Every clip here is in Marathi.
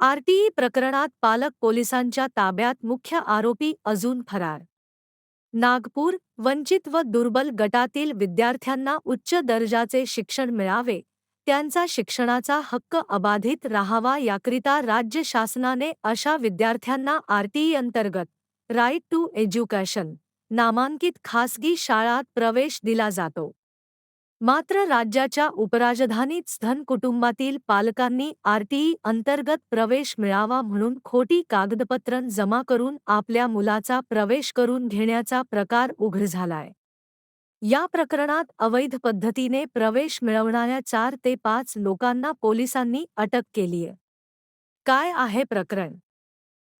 आरटीई प्रकरणात पालक पोलिसांच्या ताब्यात मुख्य आरोपी अजून फरार. नागपूर वंचित व दुर्बल गटातील विद्यार्थ्यांना उच्च दर्जाचे शिक्षण मिळावे त्यांचा शिक्षणाचा हक्क अबाधित राहावा याकरिता राज्य शासनाने अशा विद्यार्थ्यांना आरटीई अंतर्गत राईट टू एज्युकेशन नामांकित खासगी शाळात प्रवेश दिला जातो. मात्र राज्याच्या उपराजधानीत धन कुटुंबातील पालकांनी आरटीई अंतर्गत प्रवेश मिळावा म्हणून खोटी कागदपत्र जमा करून आपल्या मुलाचा प्रवेश करून घेण्याचा प्रकार उघड झालाय. या प्रकरणात अवैध पद्धतीने प्रवेश मिळवणाऱ्या चार ते पाच लोकांना पोलिसांनी अटक केलीय. काय आहे प्रकरण?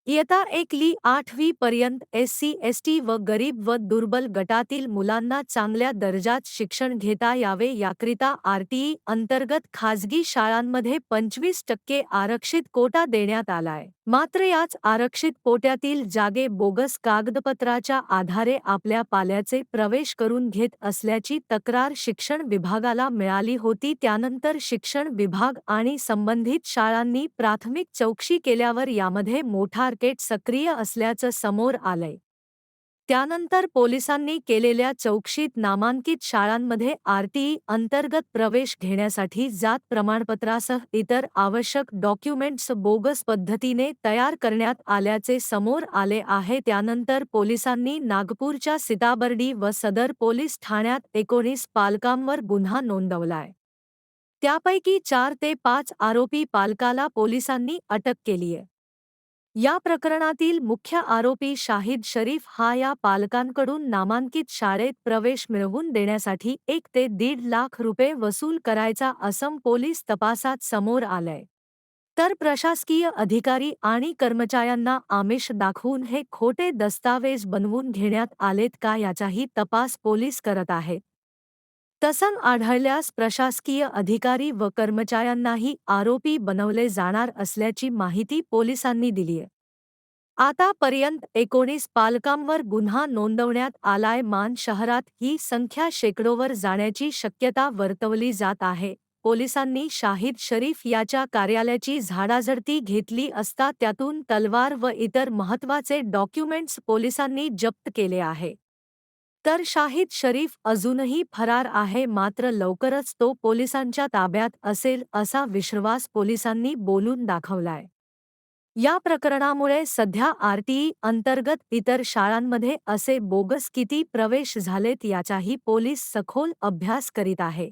इयत्ता एक ली आठवी पर्यंत एस सी एस टी व गरीब व दुर्बल गटातील मुलांना चांगल्या दर्जात शिक्षण घेता यावे याकरिता आरटीई अंतर्गत खाजगी शाळांमध्ये पंचवीस टक्के आरक्षित कोटा देण्यात आलाय. मात्र याच आरक्षित पोट्यातील जागे बोगस कागदपत्राच्या आधारे आपल्या पाल्याचे प्रवेश करून घेत असल्याची तक्रार शिक्षण विभागाला मिळाली होती. त्यानंतर शिक्षण विभाग आणि संबंधित शाळांनी प्राथमिक चौकशी केल्यावर यामध्ये मोठा रकेट सक्रिय असल्याचं समोर आलंय. त्यानंतर पोलिसांनी केलेल्या चौकशीत नामांकित शाळांमध्ये आरटीई अंतर्गत प्रवेश घेण्यासाठी जात प्रमाणपत्रासह इतर आवश्यक डॉक्युमेंट्स बोगस पद्धतीने तयार करण्यात आल्याचे समोर आले आहे. त्यानंतर पोलिसांनी नागपूरच्या सीताबर्डी व सदर पोलीस ठाण्यात एकोणीस पालकांवर गुन्हा नोंदवलाय. त्यापैकी चार ते पाच आरोपी पालकाला पोलिसांनी अटक केलीय. या प्रकरणातील मुख्य आरोपी शाहिद शरीफ हा या पालकांकडून नामांकित शाळेत प्रवेश मिळवून देण्यासाठी एक ते दीड लाख रुपये वसूल करायचा असम पोलीस तपासात समोर आलंय. तर प्रशासकीय अधिकारी आणि कर्मचाऱ्यांना आमिष दाखवून हे खोटे दस्तावेज बनवून घेण्यात आलेत का याचाही तपास पोलीस करत आहेत. तसं आढळल्यास प्रशासकीय अधिकारी व कर्मचाऱ्यांनाही आरोपी बनवले जाणार असल्याची माहिती पोलिसांनी दिलीय आतापर्यंत एकोणीस पालकांवर गुन्हा नोंदवण्यात आलाय. मान शहरात ही संख्या शेकडोवर जाण्याची शक्यता वर्तवली जात आहे. पोलिसांनी शाहिद शरीफ याच्या कार्यालयाची झाडाझडती घेतली असता त्यातून तलवार व इतर महत्त्वाचे डॉक्युमेंट्स पोलिसांनी जप्त केले आहे. तर शाहिद शरीफ अजूनही फरार आहे मात्र लवकरच तो पोलिसांच्या ताब्यात असेल असा विश्वास पोलिसांनी बोलून दाखवलाय. या प्रकरणामुळे सध्या आरटीई अंतर्गत इतर शाळांमध्ये असे बोगस किती प्रवेश झालेत याचाही पोलीस सखोल अभ्यास करीत आहे.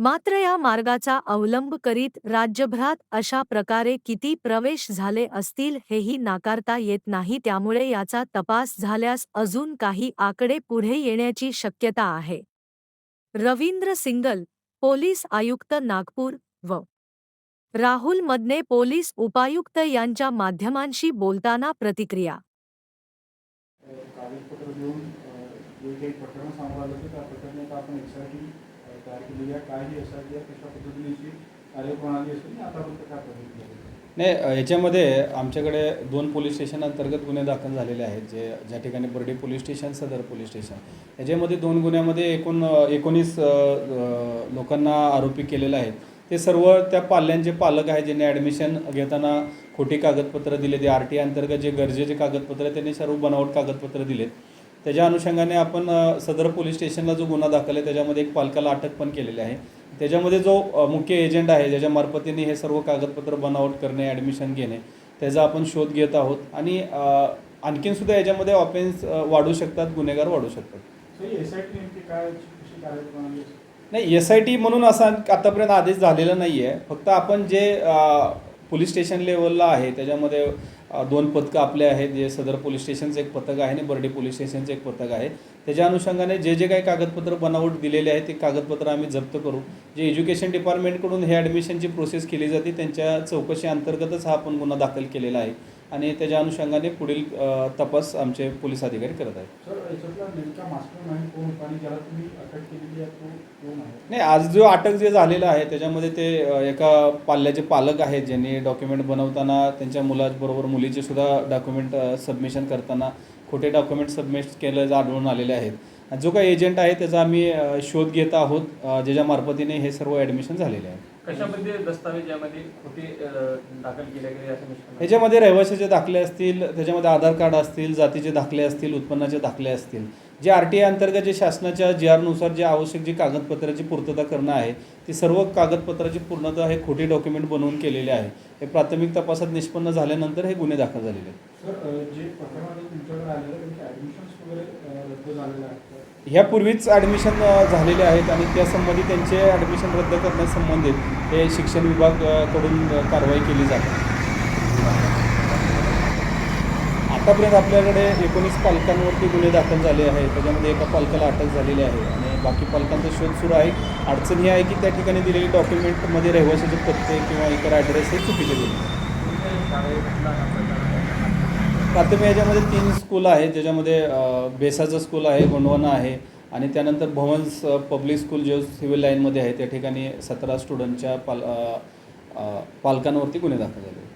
मात्र या मार्गाचा अवलंब करीत राज्यभरात अशा प्रकारे किती प्रवेश झाले असतील हेही नाकारता येत नाही त्यामुळे याचा तपास झाल्यास अजून काही आकडे पुढे येण्याची शक्यता आहे. रवींद्र सिंगल पोलीस आयुक्त नागपूर व राहुल मदने पोलीस उपायुक्त यांच्या माध्यमांशी बोलताना प्रतिक्रिया. कागदपत्र देऊन जे काही प्रकरण सांभाळलं होतं त्या प्रकरणात आपण एस तयार केलेली आहे. काय ही कशा कार्यप्रणाली असेल आतापर्यंत काय पद्धती नाही याच्यामध्ये आमच्याकडे दोन पोलीस स्टेशन अंतर्गत गुन्हे दाखल झालेले आहेत जे ज्या ठिकाणी Bardi police station Sadar police station. याच्यामध्ये दोन गुन्ह्यामध्ये एकूण एकोणीस लोकांना आरोपी केलेले आहेत. ते सर्व त्या पाल्यांचे पालक आहेत ज्यांनी ॲडमिशन घेताना खोटी कागदपत्र दिले. ते आर टी अंतर्गत जे गरजेचे कागदपत्र त्यांनी सर्व बनावट कागदपत्र दिलेत. त्याच्या अनुषंगाने आपण सदर पोलीस स्टेशनला जो गुन्हा दाखल आहे त्याच्यामध्ये एक पालकाला अटक पण केलेली आहे. त्याच्यामध्ये जो मुख्य एजंट आहे ज्याच्या मार्फतीने हे सर्व कागदपत्र बनावट करणे ॲडमिशन घेणे त्याचा आपण शोध घेत आहोत. आणि आणखीनसुद्धा याच्यामध्ये ऑफेन्स वाढू शकतात गुन्हेगार वाढू शकतात. नाही एस आय टी म्हणून असा आतापर्यंत आदेश झालेला नाही आहे फक्त आपण जे पोलीस स्टेशन लेवलला आहे त्याच्यामध्ये दोन पथकं आपले आहेत जे सदर पोलीस स्टेशनचं एक पथक आहे आणि बर्डे पोलीस स्टेशनचं एक पथक आहे. त्याच्या अनुषंगाने जे जे काही कागदपत्र बनावट दिलेले आहेत ते कागदपत्र आम्ही जप्त करू. जे एज्युकेशन डिपार्टमेंटकडून हे ॲडमिशनची प्रोसेस केली जाते त्यांच्या चौकशी अंतर्गतच हा आपण गुन्हा दाखल केलेला आहे. आणि त्याच्या अनुषंगाने पुढील तपास आमचे पोलीस अधिकारी करत आहेत. नाही आज जो अटक जे झालेला आहे त्याच्यामध्ये ते एका पाल्याचे पालक आहेत ज्यांनी डॉक्युमेंट बनवताना त्यांच्या मुलाबरोबर मुलीचे सुद्धा डॉक्युमेंट सबमिशन करताना खोटे डॉक्युमेंट सबमिट केलं आढळून आलेले आहेत. जो काही एजंट आहे त्याचा आम्ही शोध घेत आहोत ज्याच्या मार्फतीने हे सर्व ॲडमिशन झालेले आहे. कशामध्ये दस्तावेज यामध्ये खोटे दाखल केले गेले निष्पन्न? ह्याच्यामध्ये रहिवाशाचे दाखले असतील त्याच्यामध्ये आधार कार्ड असतील जातीचे दाखले असतील उत्पन्नाचे दाखले असतील. जे आर टी आय अंतर्गत जे शासनाच्या जी आरनुसार जे आवश्यक जी कागदपत्राची पूर्तता करणं आहे ती सर्व कागदपत्राची पूर्णता हे खोटी डॉक्युमेंट बनवून केलेले आहे. हे प्राथमिक तपासात निष्पन्न झाल्यानंतर हे गुन्हे दाखल झालेले आहेत. ह्यापूर्वीच ॲडमिशन झालेले आहेत आणि त्यासंबंधी त्यांचे ॲडमिशन रद्द करण्यासंबंधित हे शिक्षण विभाग अ, कडून अ, कारवाई केली जाते. आतापर्यंत आपल्याकडे एकोणीस पालकांवरती गुन्हे दाखल झाले आहेत. त्याच्यामध्ये एका पालकाला अटक झालेली आहे. आणि बाकी पालकांचा शोध सुरू आहे. अडचण ही आहे की त्या ठिकाणी दिलेली डॉक्युमेंटमध्ये रहिवासीचे पत्ते किंवा इतर ॲड्रेस हे चुकीचे दिले. प्राथमिक याच्यामध्ये तीन स्कूल आहेत. ज्याच्यामध्ये बेसाचं स्कूल आहे गोंडवाना आहे. आणि त्यानंतर भवन्स पब्लिक स्कूल जे सिव्हिल लाईनमध्ये आहे त्या ठिकाणी सतरा स्टुडंटच्या पाल पालकांवरती गुन्हे दाखल झाले.